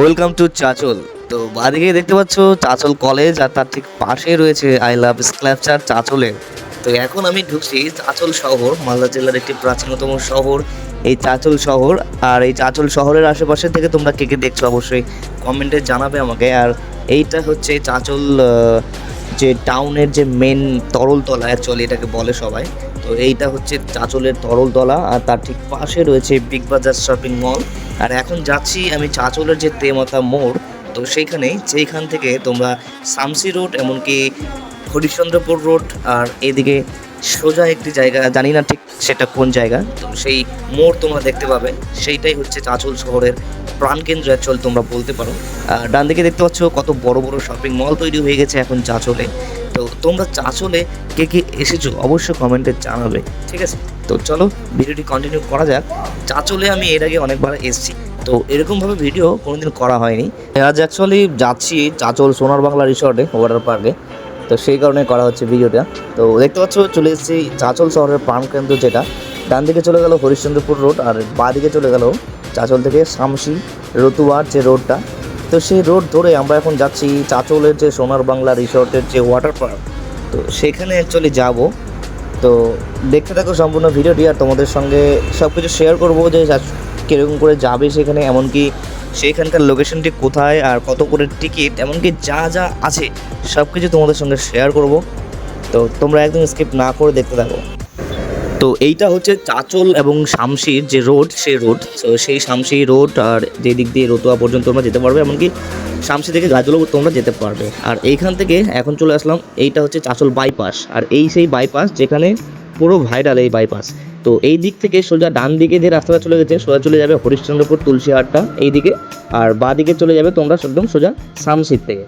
Welcome to Chanchal তো বাদিকে দেখতে পাচ্ছ চাচল কলেজ আর তার ঠিক পাশে রয়েছে আই লাভ স্ক্ল্যাপচার চাচলের তো এখন আমি ঢুকছি চাচল শহর, মালদা জেলার একটি প্রাচীনতম শহর। এই চাচল শহর আর এই চাচল শহরের আশেপাশে থেকে তোমরা কে কে দেখছ অবশ্যই কমেন্টে জানাবে আমাকে। আর এইটা হচ্ছে চাচল যে টাউনের যে মেন তরলতলা অ্যাকচুয়ালি এটাকে বলে সবাই। তো এইটা হচ্ছে চাঁচলের তরলতলা, আর তার ঠিক পাশে রয়েছে বিগ বাজার শপিং মল আর এখন যাচ্ছি আমি চাঁচলের যে তেমাতা মোড়, তো সেইখানেই যেইখান থেকে তোমরা সামসি রোড, এমনকি হরিশ্চন্দ্রপুর রোড, আর এদিকে সোজা একটি জায়গা, জানি না ঠিক সেটা কোন জায়গা, তো সেই মোড় তোমরা দেখতে পাবে। সেইটাই হচ্ছে চাচল শহরের প্রাণকেন্দ্র অ্যাকচুয়াল তোমরা বলতে পারো। ডান দিকে দেখতে পাচ্ছ কত বড় বড় শপিং মল তৈরি হয়ে গেছে এখন চাচলে। তো তোমরা চাচলে কে কে এসেছ অবশ্যই কমেন্টে জানাবে, ঠিক আছে? তো চলো ভিডিওটি কন্টিনিউ করা যাক। চাচলে আমি এর আগে অনেকবার এসেছি। তো এরকমভাবে ভিডিও কোনোদিন করা হয়নি। আজ অ্যাকচুয়ালি যাচ্ছি চাচল সোনার বাংলা রিসর্টে ওয়াটার পার্কে তো সেই কারণে করা হচ্ছে ভিডিওটা। তো দেখতে পাচ্ছ, চলে এসেছি চাচল শহরের প্রাণকেন্দ্র যেটা। ডান দিকে চলে গেল হরিশ্চন্দ্রপুর রোড আর বাঁ দিকে চলে গেল চাচল থেকে শামসি রতুয়ার যে রোডটা। তো সেই রোড ধরে আমরা এখন যাচ্ছি চাচলের যে সোনার বাংলা রিসর্টের যে ওয়াটার পার্ক তো সেখানে অ্যাকচুয়ালি যাব। তো দেখতে থাকো সম্পূর্ণ ভিডিওটি আর তোমাদের সঙ্গে সব কিছু শেয়ার করব যে যা- কীরকম করে যাবে সেখানে, এমনকি সেইখানকার লোকেশনটি কোথায় আর কত করে টিকিট এমনকি যা যা আছে সব কিছু তোমাদের সঙ্গে শেয়ার করব। তো তোমরা একদম স্কিপ না করে দেখতে থাকো। তো এইটা হচ্ছে চাচল এবং শামশির যে রোড সেই রোড তো সেই শামশি রোড আর যে দিক দিয়ে রতুয়া পর্যন্ত তোমরা যেতে পারবে, এমনকি শামশি থেকে গাজলও তোমরা যেতে পারবে। আর এইখান থেকে এখন চলে আসলাম, এইটা হচ্ছে চাচল বাইপাস আর এই সেই বাইপাস যেখানে পুরো ভাইরাল এই বাইপাস তো এই দিক থেকে সোজা ডান দিকে যে রাস্তাটা চলে গেছে, সোজা চলে যাবে হরিশ্চন্দ্রপুর তুলসীহাটটা এই দিকে আর বাঁ দিকে চলে যাবে তোমরা একদম সোজা শামশির থেকে।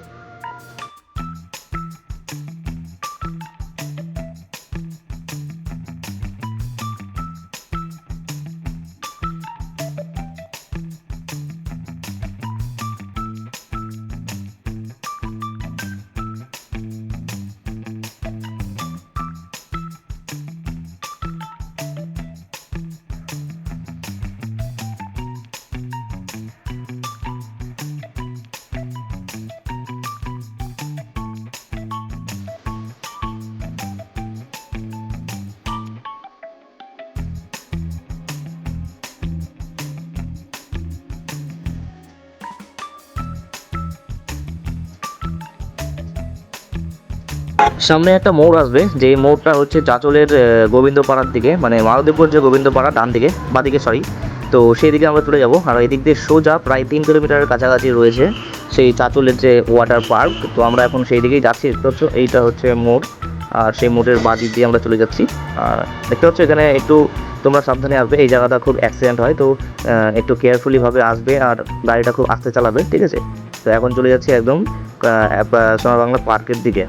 সামনে একটা মোড় আসবে যে মোড়টা হচ্ছে চাচলের গোবিন্দপাড়ার দিকে মানে মালদেবপুর যে গোবিন্দপাড়া, ডান দিকে বাদিকে সরি তো সেই দিকে আমরা চলে যাব, আর এদিক দিয়ে সোজা প্রায় তিন কিলোমিটারের কাছাকাছি রয়েছে সেই চাচলের যে ওয়াটার পার্ক তো আমরা এখন সেই দিকেই যাচ্ছি, দেখতে পাচ্ছ? এইটা হচ্ছে মোড়, আর সেই মোড়ের বাদিক দিয়ে আমরা চলে যাচ্ছি। আর দেখতে পাচ্ছ এখানে একটু তোমরা সাবধানে আসবে, এই জায়গাটা খুব অ্যাক্সিডেন্ট হয়, তো একটু কেয়ারফুলিভাবে আসবে, আর গাড়িটা খুব আস্তে চালাবে, ঠিক আছে? তো এখন চলে যাচ্ছি একদম সোনার বাংলা পার্কের দিকে।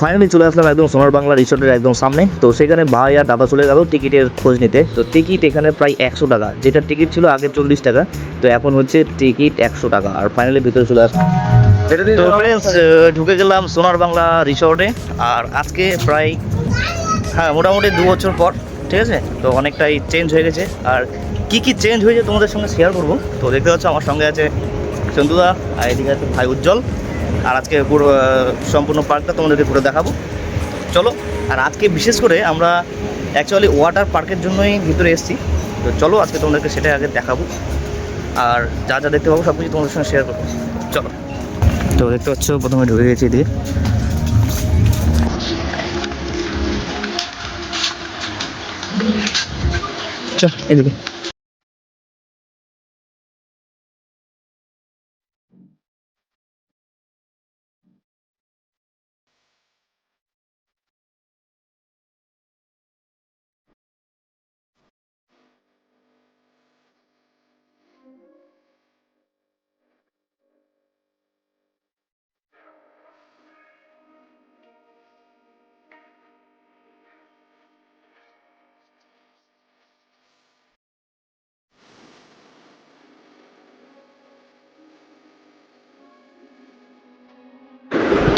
ফাইনালি চলে আসলাম একদম সোনার বাংলা রিসোর্টের একদম সামনে। তো সেখানে ভাই আর দাদা চলে গেল টিকিটের খোঁজ নিতে। তো টিকিট এখানে প্রায় একশো টাকা। যেটা টিকিট ছিল আগে চল্লিশ টাকা। তো এখন হচ্ছে টিকিট একশো টাকা। আর ফাইনালি ভিতরে চলে আসলাম। তো ঢুকে গেলাম সোনার বাংলা রিসোর্টে আর আজকে প্রায় হ্যাঁ মোটামুটি দু বছর পর ঠিক আছে? তো অনেকটাই চেঞ্জ হয়ে গেছে। আর কি কি চেঞ্জ হয়েছে তোমাদের সঙ্গে শেয়ার করব? তো দেখতে পাচ্ছ আমার সঙ্গে আছে সন্তুদা আর এদিকে আছে ভাই উজ্জ্বল। আর আজকে পুরো সম্পূর্ণ পার্কটা তোমাদেরকে ঘুরে দেখাবো। চলো, আর আজকে বিশেষ করে আমরা অ্যাকচুয়ালি ওয়াটার পার্কের জন্যই ভিতরে এসেছি। তো চলো, আজকে তোমাদেরকে সেটাই আগে দেখাবো। আর যা যা দেখতে পাবো সব কিছু তোমাদের সঙ্গে শেয়ার করব। চলো। তো দেখতে পাচ্ছ, প্রথমে ঢুকে গেছি এদিকে। চল, এদিকে।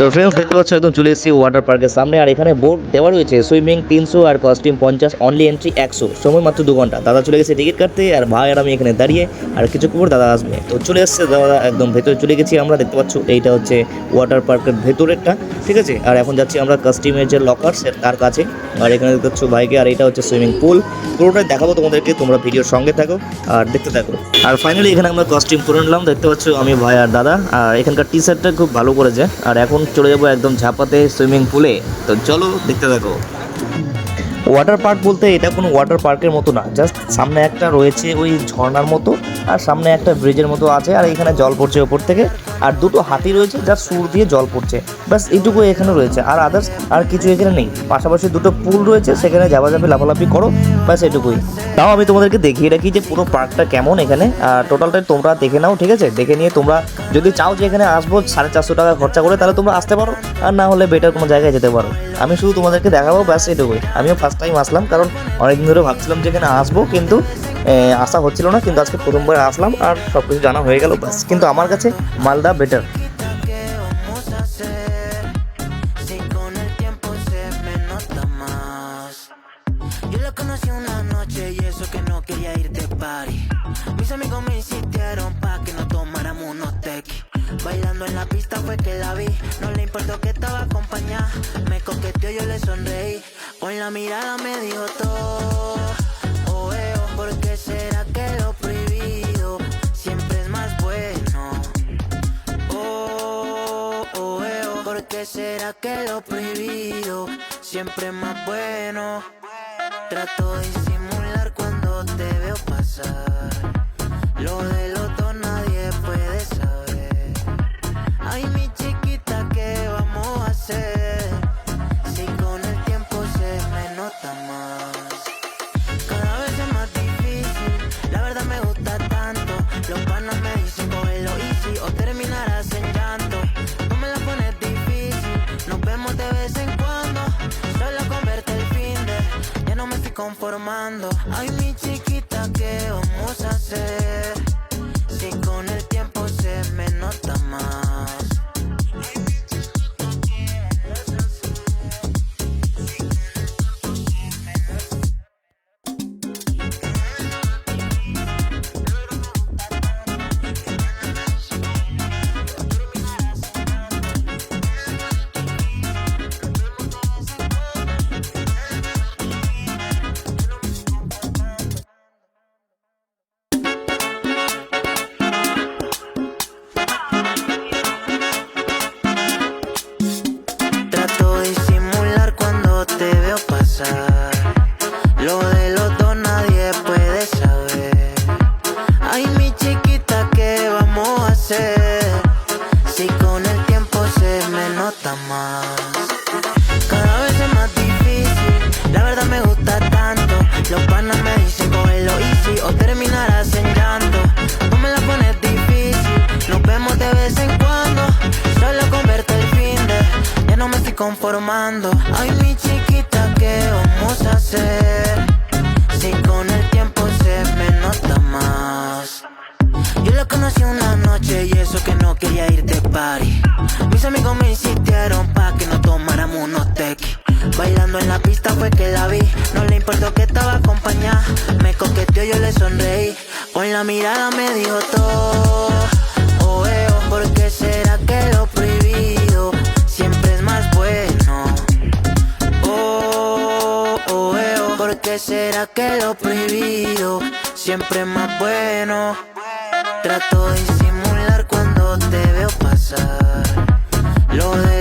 তো ফ্রেন্ডস দেখতে পাচ্ছ, একদম চলে এসেছি ওয়াটার পার্কের সামনে। আর এখানে বোর্ড দেওয়া রয়েছে সুইমিং তিনশো আর কস্টিউম পঞ্চাশ অনলি এন্ট্রি একশো। সময় মাত্র দু ঘণ্টা। দাদা চলে গেছে টিকিট কাটতে, আর ভাই আর আমি এখানে দাঁড়িয়ে, আর কিছু পর দাদা আসবে। তো চলে এসছে দাদা, একদম ভেতরে চলে গেছি আমরা, দেখতে পাচ্ছ, এইটা হচ্ছে ওয়াটার পার্কের ভেতরেরটা, ঠিক আছে? আর এখন যাচ্ছি আমরা কাস্টিউমের যে লকার তার কাছে। আর এখানে দেখতে পাচ্ছ ভাইকে, আর এটা হচ্ছে সুইমিং পুল পুরোটাই দেখাবো তোমাদেরকে, তোমরা ভিডিওর সঙ্গে থাকো, আর দেখতে থাকো। আর ফাইনালি এখানে আমরা কস্টিউম করে নিলাম, দেখতে পাচ্ছ আমি ভাই আর দাদা। আর এখানকার টি শার্টটা খুব ভালো করেছে আর এখন চলে যাব একদম ঝাপাতে সুইমিং পুলে। তো চলো, দেখতে থাকো। ওয়াটার পার্ক বলতে এটা কোনো ওয়াটার পার্কের মতো না জাস্ট সামনে একটা রয়েছে ওই ঝর্নার মতো। আর সামনে একটা ব্রিজের মতো আছে, আর এখানে জল পড়ছে ওপর থেকে। আর দুটো হাতি রয়েছে, যার সুর দিয়ে জল পড়ছে। ব্যাস, এইটুকু এখানে রয়েছে। আর আদার্স আর কিছু এখানে নেই। পাশাপাশি দুটো পুল রয়েছে, সেখানে যাবা যাবে লাফালাফি করো। ব্যাস এটুকুই তাও আমি তোমাদেরকে দেখিয়ে রাখি যে পুরো পার্কটা কেমন এখানে। আর টোটালটা তোমরা দেখে নাও, ঠিক আছে? দেখে নিয়ে তোমরা যদি চাও যে এখানে আসব সাড়ে চারশো টাকা খরচা করে, তাহলে তোমরা আসতে পারো। আর না হলে বেটার কোনো জায়গায় যেতে পারো। আমি শুধু তোমাদেরকে দেখাবো, ব্যাস এটুকুই আমিও ফার্স্ট টাইম আসলাম, কারণ অনেকদিন ধরে ভাবছিলাম যে এখানে আসব, কিন্তু এ, আসা হচ্ছিল না কিন্তু আজকে প্রথমবার আসলাম আর সব কিছু জানা হয়ে গেল ব্যাস কিন্তু আমার কাছে Malda better ¿Qué vamos a hacer? Si con el tiempo se me nota más. Yo la conocí una noche y eso que no quería ir de party. Mis amigos me insistieron pa' que no tomáramos unos tequi. Bailando en la pista fue que la vi. No le importó que estaba acompañada. Me coqueteó, yo le sonreí. Con la mirada me dijo todo. Oh, eh, oh, ¿por qué será que lo prohibido siempre más bueno? Trato de disimular formando. Ay, mi conformando. Ay, mi chiquita, ¿qué vamos a hacer? Si con el tiempo se me nota más. Yo la conocí una noche y eso que no quería ir de party. Mis amigos me insistieron pa' que no tomáramos unos tequi. Bailando en la pista fue que la vi. No le importó que estaba acompañada. Me coqueteó, yo le sonreí. Con la mirada me dijo todo. Mira que lo prohibido siempre es más bueno. Trato de disimular cuando te veo pasar. Lo de